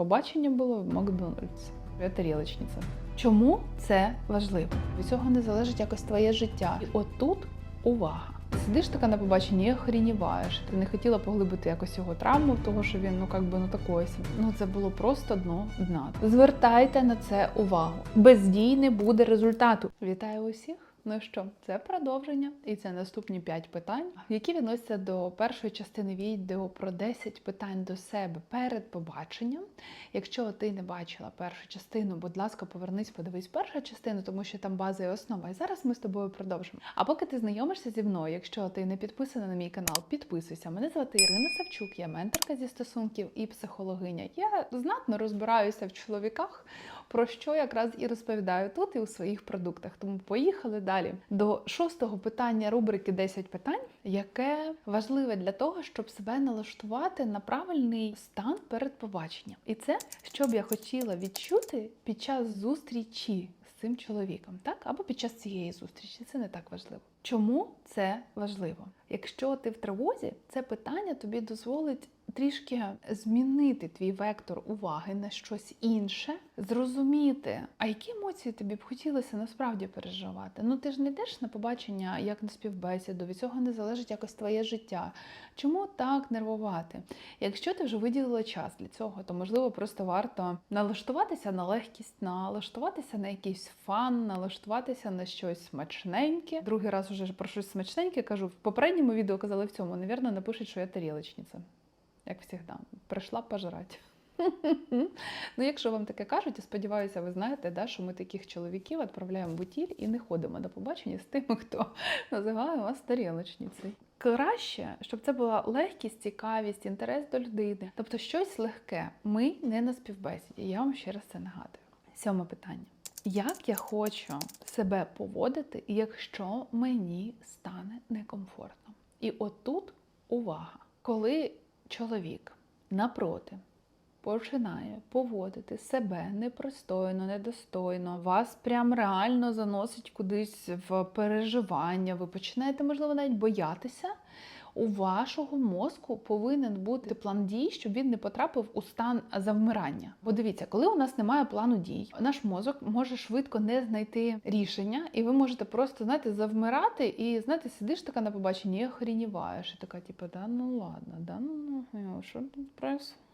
побачення було в Макдональдс. Я тарілочниця. Чому це важливо? Від цього не залежить якось твоє життя. І отут увага. Сидиш така на побаченні і охреніваєш. Ти не хотіла поглибити якось його травму, того що він ну як би ну такої. Ну це було просто дно дна. Звертайте на це увагу. Без дій не буде результату. Вітаю усіх! Ну що, це продовження, і це наступні 5 питань, які відносяться до першої частини відео про 10 питань до себе перед побаченням. Якщо ти не бачила першу частину, будь ласка, повернись, подивись першу частину, тому що там база і основа. І зараз ми з тобою продовжимо. А поки ти знайомишся зі мною, якщо ти не підписана на мій канал, підписуйся. Мене звати Ірина Савчук, я менторка зі стосунків і психологиня. Я знатно розбираюся в чоловіках, про що якраз і розповідаю тут і у своїх продуктах. Тому поїхали далі до шостого питання рубрики «10 питань, яке важливе для того, щоб себе налаштувати на правильний стан перед побаченням. І це, що б я хотіла відчути під час зустрічі з цим чоловіком, так? Або під час цієї зустрічі. Це не так важливо. Чому це важливо? Якщо ти в тривозі, це питання тобі дозволить трішки змінити твій вектор уваги на щось інше, зрозуміти, а які емоції тобі б хотілося насправді переживати. Ну ти ж не йдеш на побачення як на співбесіду, від цього не залежить якось твоє життя. Чому так нервувати? Якщо ти вже виділила час для цього, то можливо просто варто налаштуватися на легкість, налаштуватися на якийсь фан, налаштуватися на щось смачненьке. Другий раз вже про щось смачненьке кажу. В попередньому відео казали в цьому, навірно, напишуть, що я тарілочниця. Як завжди, прийшла пожрати. Ну, якщо вам таке кажуть, я сподіваюся, ви знаєте, да, що ми таких чоловіків відправляємо в утіль і не ходимо на побачення з тими, хто називає вас тарілочницею. Краще, щоб це була легкість, цікавість, інтерес до людини, тобто щось легке. Ми не на співбесіді. Я вам ще раз це нагадую. Сьоме питання. Як я хочу себе поводити, якщо мені стане некомфортно? І отут увага, коли чоловік напроти починає поводити себе непристойно, недостойно, вас прям реально заносить кудись в переживання, ви починаєте, можливо, навіть боятися. У вашого мозку повинен бути план дій, щоб він не потрапив у стан завмирання. Бо дивіться, коли у нас немає плану дій, наш мозок може швидко не знайти рішення, і ви можете просто знаєте, завмирати і знаєте, сидиш така на побаченні і охреніваєш. І така, типу, да ну ладно, да ну що тут происходит?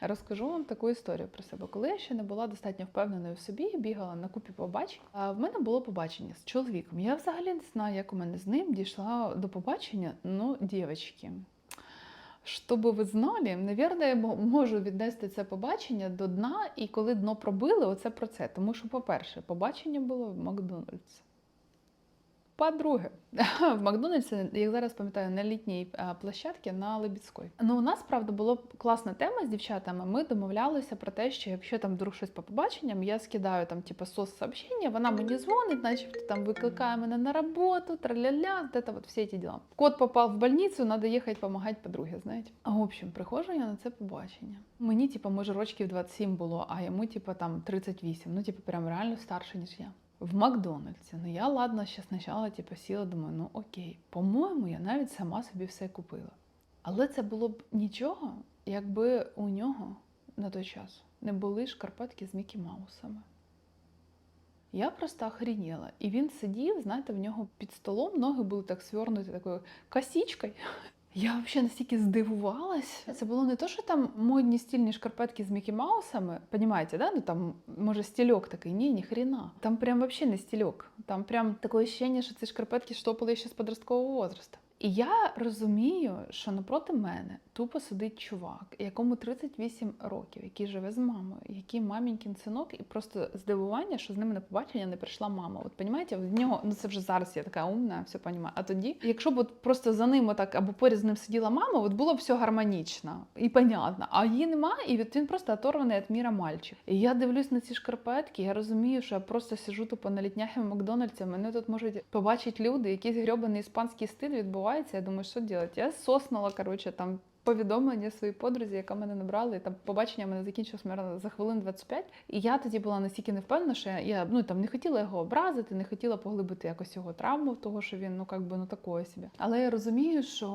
Розкажу вам таку історію про себе. Коли я ще не була достатньо впевненою в собі, бігала на купі побачень. А в мене було побачення з чоловіком. Я взагалі не знаю, як у мене з ним дійшла до побачення. Ну, дівчатки. Щоб ви знали, навірно, я можу віднести це побачення до дна, і коли дно пробили, оце про це. Тому що, по-перше, побачення було в Макдональдс. По-друге, в Макдональдсі, як зараз пам'ятаю, на літній а, площадці на Лебідської. Ну, у нас, правда, була класна тема з дівчатами. Ми домовлялися про те, що якщо там вдруг щось по побаченням, я скидаю там, типу, сос сообщення, вона мені дзвонить, начебто там викликає мене на роботу, траля-ля, это вот всі ці діла. Кот попав в больницю, треба їхати допомагати подруге, знаєте. А в общем, приходжу я на це побачення. Мені, типу, може, рочків 27 було, а йому, типу, там 38. Ну, типу, прям реально старше, ніж я в Макдональдсі. Ну я ладно, ще спочатку типу, сіла, думаю, ну окей, по-моєму, я навіть сама собі все купила. Але це було б нічого, якби у нього на той час не були шкарпетки з Мікі Маусами. Я просто охреніла. І він сидів, знаєте, в нього під столом ноги були так свернуті такою косічкою. Я взагалі настільки здивувалась. Це було не то, що там модні стільні шкарпетки з Мікі Маусами, понімаєте, да? Ну там може стільок такий. Ні, ні хрена. Там прям вообще не стільок. Там прям таке ощущення, що ці шкарпетки штопали ще з подросткового возрасту. І я розумію, що напроти мене тупо сидить чувак, якому 38 років, який живе з мамою, який мамінькін синок, і просто здивування, що з ними на побачення не прийшла мама. От понімаєте, в нього ну це вже зараз я така умна, все понімаю. А тоді, якщо б от просто за ним отак або поряд з ним сиділа мама, от було б все гармонічно і понятно. А її немає, і от він просто оторваний від міра мальчик. І я дивлюсь на ці шкарпетки, я розумію, що я просто сижу тупо на літняхі Макдональдсі. Мене тут можуть побачити люди, якийсь грьобаний іспанський стиль відбувається. Я думаю, що робити? Я соснула, коротше, там повідомлення своїй подрузі, яка мене набрала, і там побачення мене закінчилось мабуть, за хвилин 25. І я тоді була настільки не впевнена, що я, ну там не хотіла його образити, не хотіла поглибити якось його травму, того що він ну як би ну такое собі. Але я розумію, що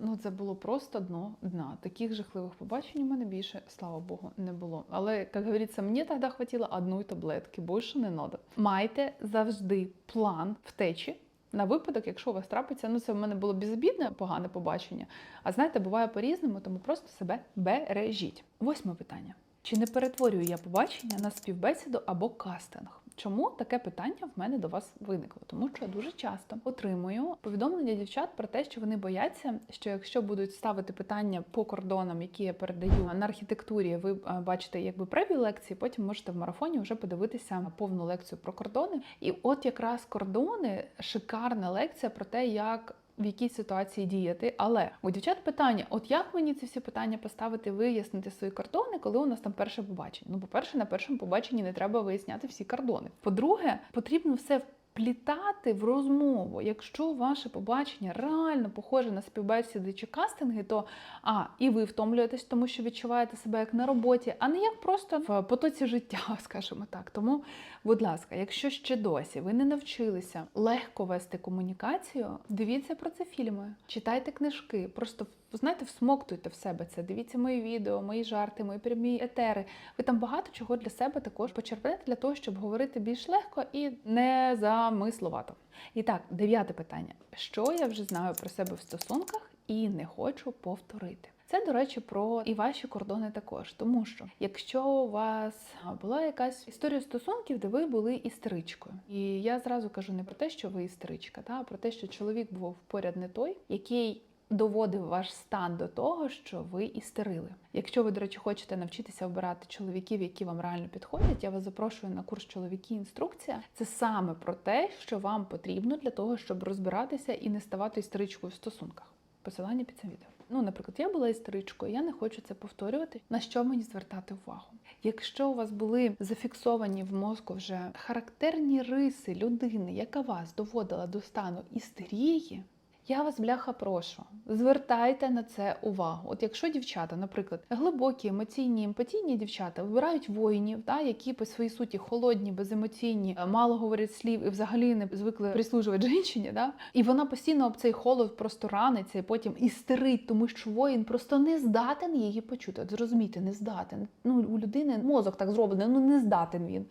ну це було просто дно дна. Таких жахливих побачень у мене більше, слава Богу, не було. Але як говориться, мені тоді хватило одної таблетки, більше не треба. Майте завжди план втечі. На випадок, якщо у вас трапиться, ну це в мене було безобідне, погане побачення. А знаєте, буває по-різному, тому просто себе бережіть. Восьме питання: чи не перетворюю я побачення на співбесіду або кастинг? Чому таке питання в мене до вас виникло? Тому що я дуже часто отримую повідомлення дівчат про те, що вони бояться, що якщо будуть ставити питання по кордонам, які я передаю на архітектурі, ви е, бачите якби преві лекції, потім можете в марафоні вже подивитися повну лекцію про кордони. І от якраз кордони шикарна лекція про те, як в якій ситуації діяти. Але у дівчат питання: от як мені ці всі питання поставити, вияснити свої кордони, коли у нас там перше побачення? Ну, по-перше, на першому побаченні не треба виясняти всі кордони. По-друге, потрібно все вплітати в розмову. Якщо ваше побачення реально похоже на співбесіди чи кастинги, то а і ви втомлюєтесь, тому що відчуваєте себе як на роботі, а не як просто в потоці життя, скажімо так. Тому, будь ласка, якщо ще досі ви не навчилися легко вести комунікацію, дивіться про це фільми, читайте книжки, просто знаєте, всмоктуйте в себе це. Дивіться мої відео, мої жарти, мої прямі етери. Ви там багато чого для себе також почерпнете для того, щоб говорити більш легко і не замисловато. І так, дев'яте питання: що я вже знаю про себе в стосунках і не хочу повторити. Це, до речі, про і ваші кордони також. Тому що якщо у вас була якась історія стосунків, де ви були істеричкою, і я зразу кажу не про те, що ви істеричка, а про те, що чоловік був поряд не той, який доводив ваш стан до того, що ви істерили. Якщо ви, до речі, хочете навчитися обирати чоловіків, які вам реально підходять, я вас запрошую на курс чоловіки інструкція. Це саме про те, що вам потрібно для того, щоб розбиратися і не ставати істеричкою в стосунках. Посилання під цим відео. Ну, наприклад, я була істеричкою, я не хочу це повторювати. На що мені звертати увагу? Якщо у вас були зафіксовані в мозку вже характерні риси людини, яка вас доводила до стану істерії, я вас, бляха, прошу, звертайте на це увагу. От якщо дівчата, наприклад, глибокі, емоційні, емпатійні дівчата вибирають воїнів, да, які по своїй суті холодні, беземоційні, мало говорять слів і взагалі не звикли прислужувати жінчині, да, і вона постійно об цей холод просто раниться і потім істерить, тому що воїн просто не здатен її почути. От зрозумійте, не здатен. Ну, у людини мозок так зроблений, ну не здатен він.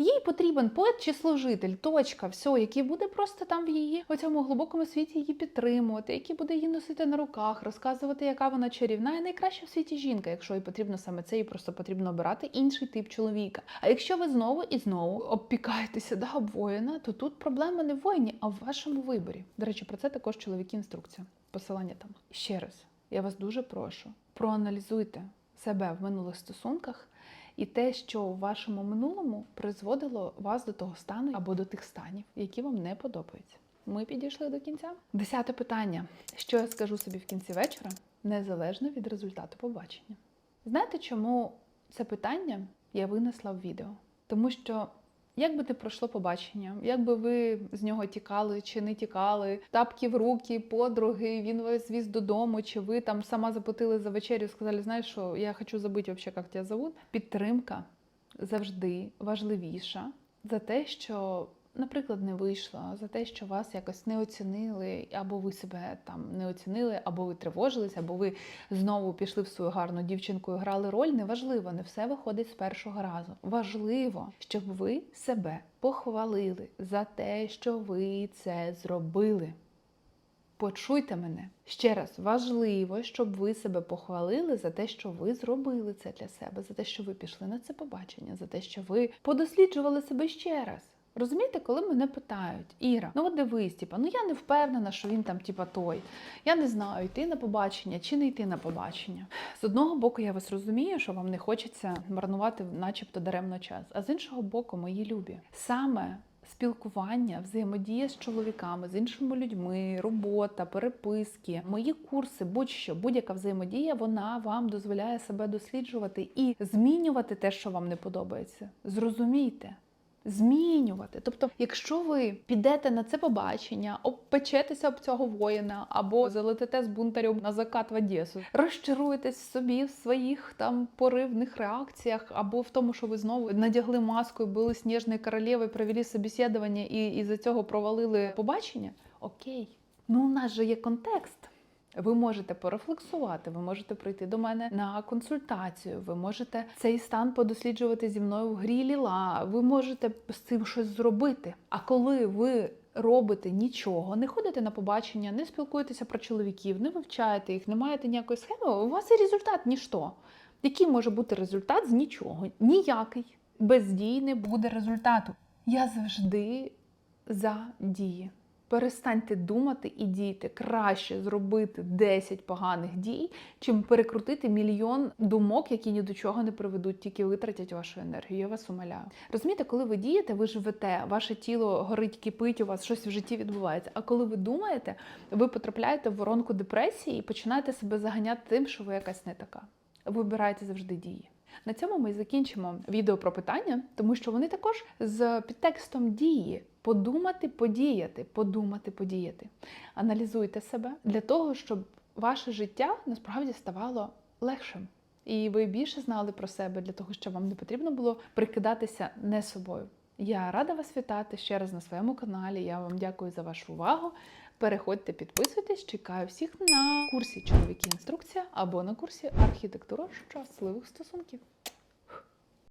Їй потрібен поет чи служитель, точка, все, який буде просто там в її у цьому глибокому світі її підтримувати, який буде її носити на руках, розказувати, яка вона чарівна і найкраща в світі жінка. Якщо їй потрібно саме це, їй просто потрібно обирати інший тип чоловіка. А якщо ви знову і знову обпікаєтеся да, об воїна, то тут проблема не в воїні, а в вашому виборі. До речі, про це також чоловіки інструкція. Посилання там. Ще раз, я вас дуже прошу, проаналізуйте себе в минулих стосунках і те, що в вашому минулому призводило вас до того стану або до тих станів, які вам не подобаються. Ми підійшли до кінця. Десяте питання: що я скажу собі в кінці вечора, незалежно від результату побачення. Знаєте, чому це питання я винесла в відео? Тому що. Як би не пройшло побачення, як би ви з нього тікали чи не тікали, тапки в руки, подруги, він вас звіз додому, чи ви там сама заплатили за вечерю, сказали, знаєш, що я хочу забути вообще, як тебе зовут. Підтримка завжди важливіша за те, що, наприклад, не вийшло, за те, що вас якось не оцінили, або ви себе там не оцінили, або ви тривожились, або ви знову пішли в свою гарну дівчинку і грали роль. Неважливо, не все виходить з першого разу. Важливо, щоб ви себе похвалили за те, що ви це зробили. Почуйте мене ще раз, важливо, щоб ви себе похвалили за те, що ви зробили це для себе, за те, що ви пішли на це побачення, за те, що ви подосліджували себе ще раз. Розумієте, коли мене питають, Іра, ну от дивись, типа, ну я не впевнена, що він там, типа, той. Я не знаю, йти на побачення чи не йти на побачення. З одного боку, я вас розумію, що вам не хочеться марнувати, начебто, даремно час. А з іншого боку, мої любі, саме спілкування, взаємодія з чоловіками, з іншими людьми, робота, переписки, мої курси, будь-що, будь-яка взаємодія, вона вам дозволяє себе досліджувати і змінювати те, що вам не подобається. Зрозумійте. Змінювати. Тобто, якщо ви підете на це побачення, обпечетеся об цього воїна або залетите з бунтарем на закат в Одесу, розчаруєтесь собі в своїх там поривних реакціях, або в тому, що ви знову надягли маску були сніжною королевою, провели собеседування і із-за цього провалили побачення. Окей, ну у нас же є контекст. Ви можете порефлексувати, ви можете прийти до мене на консультацію, ви можете цей стан подосліджувати зі мною в грі ліла, ви можете з цим щось зробити. А коли ви робите нічого, не ходите на побачення, не спілкуєтеся про чоловіків, не вивчаєте їх, не маєте ніякої схеми, у вас і результат ніщо. Який може бути результат з нічого? Ніякий. Без дій не буде результату. Я завжди за дії. Перестаньте думати і дійте. Краще зробити 10 поганих дій, чим перекрутити мільйон думок, які ні до чого не приведуть, тільки витратять вашу енергію. Я вас умоляю. Розумієте, коли ви дієте, ви живете, ваше тіло горить, кипить, у вас щось в житті відбувається. А коли ви думаєте, ви потрапляєте в воронку депресії і починаєте себе заганяти тим, що ви якась не така. Вибирайте завжди дії. На цьому ми закінчимо відео про питання, тому що вони також з підтекстом дії. Подумати, подіяти, подумати, подіяти. Аналізуйте себе для того, щоб ваше життя насправді ставало легшим. І ви більше знали про себе для того, щоб вам не потрібно було прикидатися не собою. Я рада вас вітати ще раз на своєму каналі. Я вам дякую за вашу увагу. Переходьте, підписуйтесь, чекаю всіх на курсі чоловіки інструкція або на курсі архітектура щасливих стосунків.